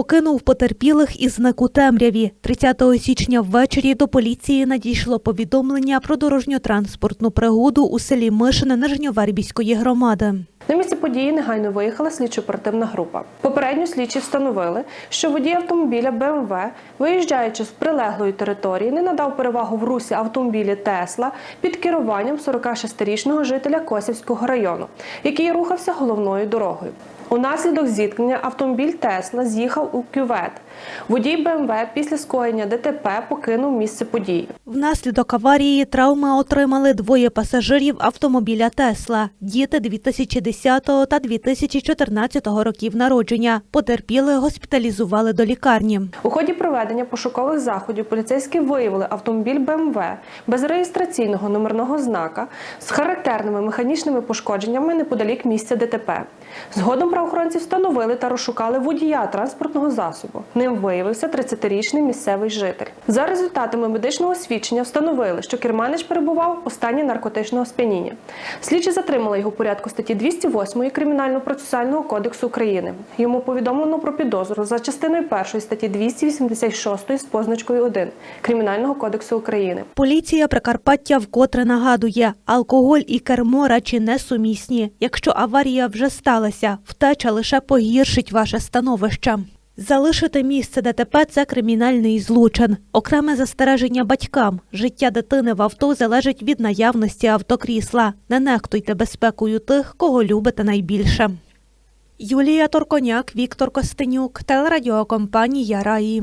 покинув потерпілих і зник у темряві. 30 січня ввечері до поліції надійшло повідомлення про дорожньо-транспортну пригоду у селі Мишине Нижньовербівської громади. На місце події негайно виїхала слідчо-оперативна група. Попередньо слідчі встановили, що водій автомобіля БМВ, виїжджаючи з прилеглої території, не надав перевагу в русі автомобілі Тесла під керуванням 46-річного жителя Косівського району, який рухався головною дорогою. Унаслідок зіткнення автомобіль Тесла з'їхав у кювет. Водій БМВ після скоєння ДТП покинув місце події. Внаслідок аварії травми отримали двоє пасажирів автомобіля Тесла, діти 2010 та 2014 років народження. Потерпіли госпіталізували до лікарні. У ході проведення пошукових заходів поліцейські виявили автомобіль БМВ без реєстраційного номерного знака з характерними механічними пошкодженнями неподалік місця ДТП. Згодом правоохоронці встановили та розшукали водія транспортного засобу. Ним виявився 30-річний місцевий житель. За результатами медичного свідчення встановили, що керманич перебував у стані наркотичного сп'яніння. Слідчі затримали його порядку статті 208 Кримінально-процесуального кодексу України. Йому повідомлено про підозру за частиною 1 статті 286 з позначкою 1 Кримінального кодексу України. Поліція Прикарпаття вкотре нагадує, алкоголь і кермо речі несумісні. Якщо аварія вже сталася, втеча лише погіршить ваше становище. Залишити місце ДТП – це кримінальний злочин. Окреме застереження батькам. Життя дитини в авто залежить від наявності автокрісла. Не нехтуйте безпекою тих, кого любите найбільше. Юлія Торконяк, Віктор Костенюк, телерадіокомпанія Раї.